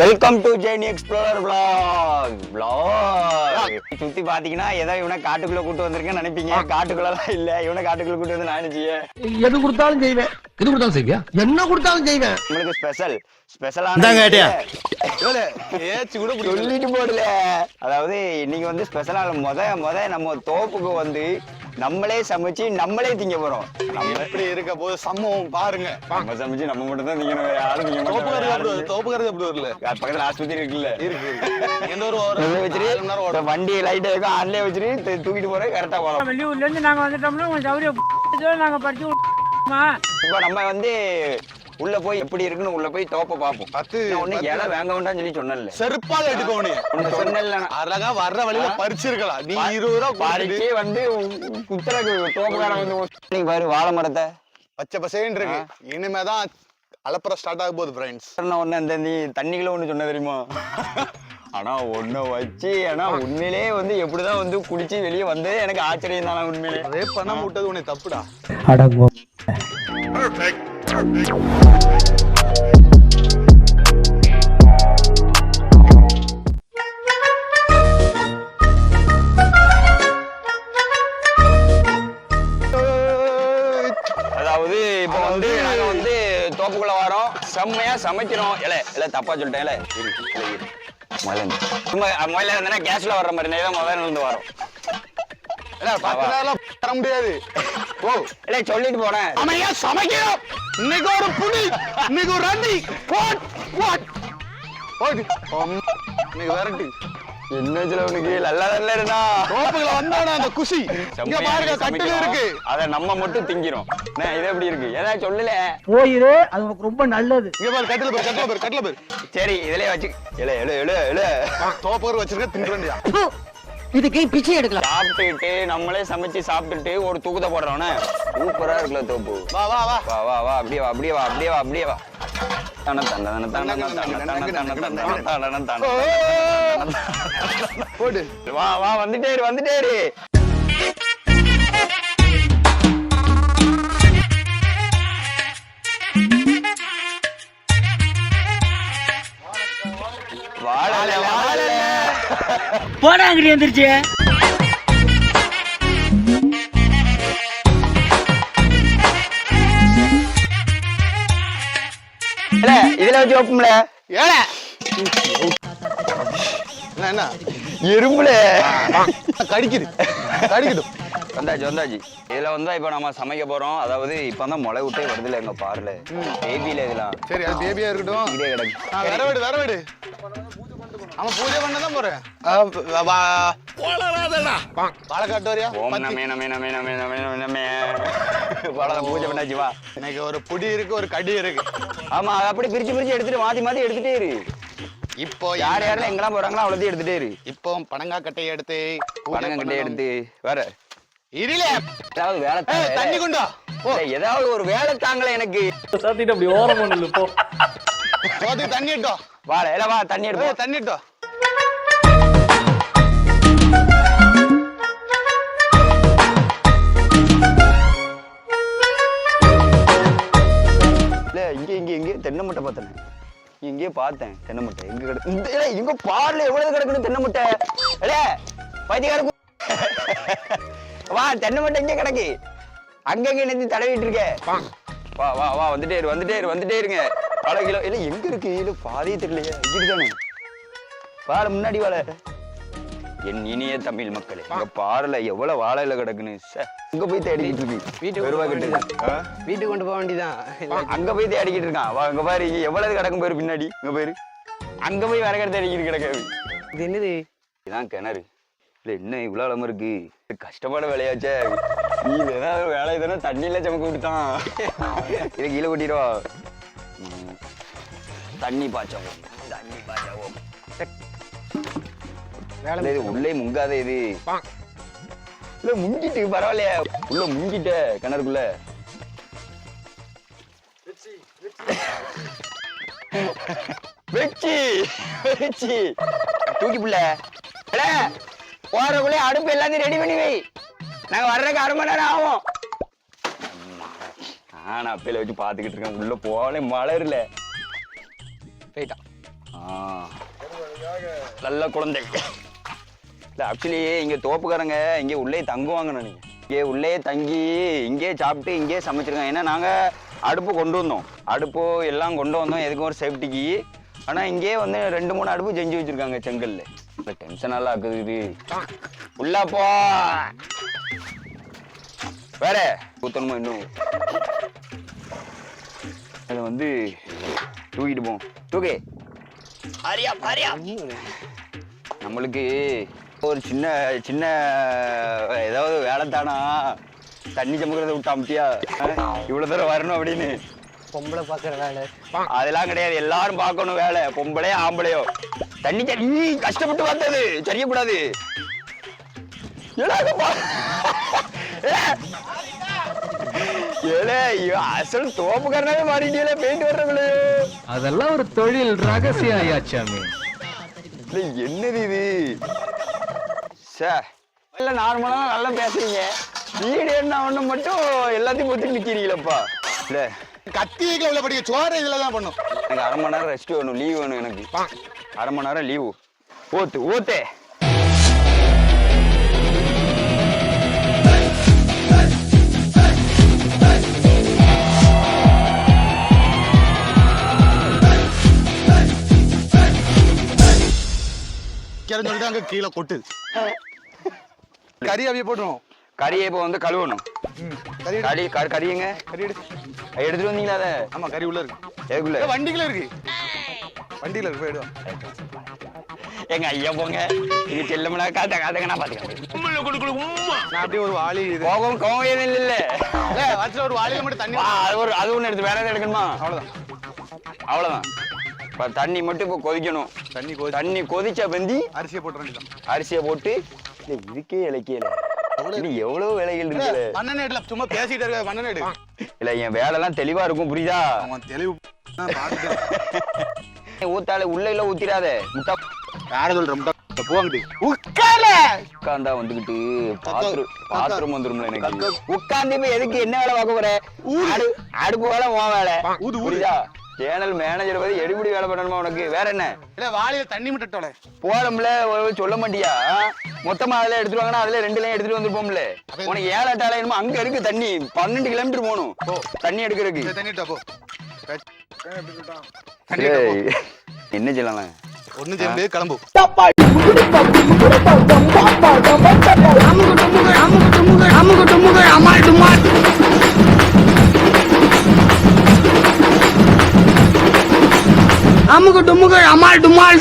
Welcome to Janie explorer vlog. Vlog. சுத்தி பாத்தீங்கன்னா ஏதோ இவனை காட்டுக்குள்ள கூட்டு வந்திருக்கேன்னு நினைப்பீங்க. காட்டுக்குள்ளலாம் இல்ல இவனை காட்டுக்குள்ள கூட்டு வந்து நான் நினைச்சியே எது கொடுத்தாலும் செய்வேன். எது கொடுத்தாலும் செய்வியா? என்ன கொடுத்தாலும் செய்வேன். உங்களுக்கு ஸ்பெஷல் ஸ்பெஷலான சொல்லிட்டு போடல. அதாவது இன்னைக்கு வந்து ஸ்பெஷலான முத முத நம்ம தோப்புக்கு வந்து நம்மளே சமைச்சு நம்மளே திங்க போறோம். நம்ம எப்படி இருக்க போது சம்பவம் பாருங்க. நம்ம சமைச்சு நம்ம மட்டும் தான் திங்கணும். யாரும் திங்க தோப்புக்கறது அப்படி மாட்டாங்க தோப்புக்கறது எப்படி வரல? பக்கத்துல ஆஸ்பத்திரி இருக்குல்ல. இருக்கு எந்த ஒரு வச்சுட்டு வண்டி லைட் இருக்கும் ஆன்லயே வச்சுட்டு தூ- தூக்கிட்டு போறேன் கரெக்டா போகலாம் வெளியூர்ல இருந்து நாங்க வந்துட்டோம்னா உங்க சௌரியம் நாங்க படிச்சு நம்ம வந்து உள்ள போய் எப்படி இருக்குன்னு உள்ள போய் தோப்ப பார்ப்போம். பத்து, ஒண்ணு. இலை வாங்க வேண்டாம்னு சொல்லி சொன்னேன்ல. செருப்பால சொன்னேன்ல நான். அழகா வர்ற வழியில பறிச்சிருக்கலாம். நீ இருபது ரூபா பறிச்சே வந்து குத்துறக்கு தோப்புக்காரன் வந்து நீ பாரு வாழை மரத்தை. பச்சை பசேன்னு இருக்கு. இனிமேதான் அலப்பற ஸ்டார்ட் ஆக போகுது ஃப்ரெண்ட்ஸ் நான் ஒண்ணு அந்த நீ தண்ணிக்குள்ள ஒண்ணு சொன்ன தெரியுமா? ஆனா ஒண்ணு வச்சு ஆனா உண்மையிலே வந்து எப்படிதான் வந்து குடிச்சு வெளியே வந்ததே எனக்கு ஆச்சரியம் தானே உண்மையிலே. அதே பண்ண விட்டது உன்னை தப்புடா. அதாவது இப்போ வந்து நாங்க வந்து தோப்புக்குள்ள வரோம். செம்மையா சமைக்கிறோம். இல்ல இல்ல தப்பா சொல்லிட்டேன் இல்ல இல்ல. முதல்ல இருந்து. கேஸ்ல வர்ற மாதிரி தான் முதல்ல இருந்து வரோம். ஏன்னா, பத்து நேரம் முடியாது. ஓ இல்ல சொல்லிட்டு போனேன். அமையா சமைக்கணும். இன்னைக்கு ஒரு புடி இன்னைக்கு ஒரு ரண்டி போட் போட் போடு இன்னைக்கு விரட்டு. என்ன சொல்ல உனக்கு நல்லா நல்லா இருந்தா? வந்தானே அந்த குஷி இங்க பாருங்க கட்டில இருக்கு. அத நம்ம மட்டும் திங்கிறோம். என்ன, இது எப்படி இருக்கு? ஏதாவது சொல்லல? போயிரு அது உனக்கு ரொம்ப நல்லது. இங்க பாரு கட்டில பேர் கட்டில பேர் கட்டில பேர். சரி இதுலயே வச்சு. இல்ல இல்ல இல்ல இல்ல தோப்பர் வச்சிருக்க திங்க வேண்டியா இதுக்கு பிச்சை எடுக்கலாம் சாப்பிட்டுட்டு நம்மளே சமைச்சு சாப்பிட்டுட்டு ஒரு தூக்கத்தை போடுறோன்னு சூப்பரா இருக்குல்ல தோப்பு வா வா வா வா வா வா அப்படியே வா அப்படியே வா அப்படியே வா அப்படியே வா போடு வா வா வந்துட்டேரு வந்துட்டேரு வாழல வாழல போடா அங்கிட்டு எந்திரிச்சு இல்ல இதுல வச்சு வைப்போம்ல. ஏல. என்ன? எறும்புல. கடிக்குது. கடிக்குது. வந்தாச்சு வந்தாச்சு. இதுல வந்தா இப்ப நம்ம சமைக்க போறோம். அதாவது இப்பதான் முளை விட்டே வருதுல எங்க பாருல. பேபில இதெல்லாம். சரி அது பேபியா இருக்கட்டும். இதே கிடக்கு. வேற வீடு வேற வீடு. ஆமா பூஜை பண்ண தான் போறேன். பாலக்காட்டு வரியா ஓம் பத்தி. நமே நமே நமே நமே நமே நமே நமே பழம் பூஜை பண்ணாச்சு வா. எனக்கு ஒரு புடி இருக்கு ஒரு கடி இருக்கு. ஆமா அதை அப்படி பிரிச்சு பிரிச்சு எடுத்துட்டு மாத்தி மாத்தி எடுத்துட்டே இரு. இப்போ யார் யாரெல்லாம் எங்கெல்லாம் போறாங்களோ அவ்வளோத்தையும் எடுத்துட்டே இரு. இப்போ பனங்கா கட்டையை எடுத்து பண்ணணும். எடுத்து வேற. ஏதாவது வேலை. தண்ணி கொண்டா ஏதாவது ஒரு வேலை தாங்களே எனக்கு. சாத்திட்டு அப்படி ஓரம் பண்ணல போ. சோத்துக்கு தண்ணி இட்டோ வாழ இல்ல வா தண்ணி எடுப்போம் ஏய், தண்ணி இல்ல இங்க இங்க இங்க தென்னை முட்டை பார்த்தேன். இங்கேயே பார்த்தேன் தென்னை முட்டை. எங்க கிடக்கு இந்த இங்க பாருல எவ்வளவு கிடக்குன்னு தென்னை முட்டை. இல்ல பைத்தியக்கார கு- வா தென்னை முட்டை இங்க கிடக்கு. அங்கங்க நின்று தடவிட்டு இருக்க. வா வா வா வந்துட்டே இரு வந்துட்டே இரு வந்துட்டே இருங்க. பல கிலோ இல்ல எங்க இருக்கு? இல்ல பாதியே தெரியலையே. இங்கிட்டு தானே? வாழ முன்னாடி வாழ. என் இனிய தமிழ் மக்களே இங்க பாருல எவ்வளவு வாழையில கிடக்குன்னு. அங்க போய் தேடிக்கிட்டு இருக்கு. வீட்டு கிட்ட. வீட்டுக்கு கொண்டு போக வேண்டியதான் அங்க போய் தேடிக்கிட்டு இருக்கான். வா, அங்க பாரு எவ்வளவு கிடக்கும் பாரு பின்னாடி. இங்க பாரு. அங்க போய் விறகு தேடிக்கிட்டு கிடக்கு இது என்னது? இதான் கிணறு. இல்ல என்ன இவ்வளவு அளவு இருக்கு? கஷ்டப்பட வேலையாச்சே. நீ ஏதாவது ஒரு வேலை? தானே தண்ணியில சமக்க விட்டுட்டான்? இதை கீழே கொட்டிடுவா. தண்ணி பாய்ச்சவும். தண்ணி பாய்ச்சவும். வேலை இது உள்ளே முங்காத இது. இல்ல முங்கிட்டு பரவாயில்லையே. உள்ள முங்கிட்ட கிணறுக்குள்ள. வெச்சி வெச்சி. தூக்கி புள்ள. போறக்குள்ளே அடுப்பு எல்லாத்தையும் ரெடி பண்ணி வை. நாங்க வர்றதுக்கு அரை மணி நேரம் ஆகும். நான் அப்பையில வச்சு பாத்துக்கிட்டு இருக்கேன். உள்ள போகலே மலர்ல. போயிட்டான் நல்ல குழந்தை. இல்லை ஆக்சுவலி இங்கே தோப்புக்காரங்க இங்கே உள்ளே தங்குவாங்க நினைக்கிறேன். இங்கே உள்ளே தங்கி இங்கே சாப்பிட்டு இங்கே சமைச்சிருக்காங்க. ஏன்னா நாங்கள் அடுப்பு கொண்டு வந்தோம். அடுப்பு எல்லாம் கொண்டு வந்தோம். எதுக்கும் ஒரு சேஃப்டிக்கு ஆனால் இங்கே வந்து ரெண்டு மூணு அடுப்பு செஞ்சு வச்சுருக்காங்க செங்கல்ல. டென்ஷன் நல்லா ஆக்குது இது. உள்ளா போ. வேற. ஊத்தணுமா இன்னும்? அதை வந்து தூக்கிட்டு போவோம் தூக்கே. ஹரியா ஹரியா நம்மளுக்கு ஒரு சின்ன சின்ன ஏதாவது வேலை தானா? தண்ணி சமுக்கிறத விட்டா அமுத்தியா இவ்வளோ தூரம் வரணும் அப்படின்னு. பொம்பளை பாக்குற வேலை. அதெல்லாம் கிடையாது. எல்லாரும் பார்க்கணும் வேலை. பொம்பளையோ ஆம்பளையோ. தண்ணி தண்ணி கஷ்டப்பட்டு வந்தது. ஐயோ, அசல் தோப்புக்காரனாவே மாறிட்டீங்களே பெயிண்ட் வர்றவங்களையோ அதெல்லாம் ஒரு தொழில் ரகசியம் ஐயாச்சாமி இல்லை, என்னது இது? சார் இல்ல நார்மலா நல்லா பேசுறீங்க. வீடு என்ன ஒண்ணு மட்டும் எல்லாத்தையும் பொத்தி நிக்கிறீங்களப்பா. இல்ல கத்தி வைக்கல உள்ள படிக்க சோறு இதுல தான் பண்ணும். எனக்கு அரை மணி நேரம் ரெஸ்ட் வேணும் லீவ் வேணும் எனக்கு. அரை மணி நேரம் லீவு ஓத்து ஓத்தே சொல்லிட்டு அங்க கீழே கொட்டுது கறி அப்படியே போட்டுருவோம். கறியை இப்போ வந்து கழுவணும். கறி. கறி கறி கறியுங்க. கறி எடுத்துட்டு வந்தீங்களா அதை? ஆமா கறி உள்ள இருக்கு. எதுக்குள்ள? ஏ, வண்டிக்குள்ள இருக்கு. வண்டியில இருக்கு போயிடுவோம் எங்க ஐயா போங்க. இது செல்லமலா காத்த காத்தங்க நான் பாத்துக்கிறேன் நான் அப்படியே ஒரு வாளி இது. கோபம் கோபம் ஏதும் இல்ல ஏ, வச்சுல ஒரு வாளியில மட்டும் தண்ணி அது ஒரு அது ஒண்ணு எடுத்து வேற எதுவும் எடுக்கணுமா? அவ்வளவுதான். அவ்வளவுதான். இப்ப தண்ணி மட்டும் இப்போ கொதிக்கணும். தண்ணி கொதி தண்ணி கொதிச்ச வெந்தி அரிசியை போட்டுற வேண்டியதான் அரிசியை போட்டு இல்ல, இதுக்கே இலக்கியல இது எவ்வளவு வேலைகள் இருக்குல்ல? மண்ணெண்ணெய் எடுல சும்மா பேசிட்டு இருக்க மண்ணெண்ணெய் எடு இல்ல என் வேலைலாம் தெளிவா இருக்கும் புரியுதா? அவன் தெளிவு ஊத்தால உள்ள இல்ல ஊத்திராத முட்டா யார சொல்ற முட்டை போவாங்கடி உட்கால உட்காந்தா வந்துகிட்டு பாத்ரூம் பாத்ரூம் வந்துரும்ல எனக்கு. உட்காந்து இப்ப எதுக்கு என்ன வேலை பார்க்க போற? அடு- அடுப்பு வேலை உன் வேலை. ஊது, ஊது. சேனல் மேனேஜர் பத்தி எடுபடி வேலை பண்ணணுமா உனக்கு? வேற என்ன? இல்ல வாளியில தண்ணி மட்டும் டோல போறோம்ல ஒரு சொல்ல மாட்டியா? மொத்தமா அதுல எடுத்துட்டு வாங்கன்னா அதுல ரெண்டு லைன் எடுத்துட்டு வந்துருப்போம்ல. உனக்கு ஏழு எட்டு அலையணுமா அங்க இருக்கு தண்ணி. பன்னெண்டு கிலோமீட்டர் போகணும். தண்ணி எடுக்கிறதுக்கு. தண்ணி டப்போ தண்ணி டப்போ ஏய், என்ன சொல்லலாம் ஒண்ணு சேர்ந்து கிளம்பு. ডুমুকু ডুমুকু আমার ডুমাল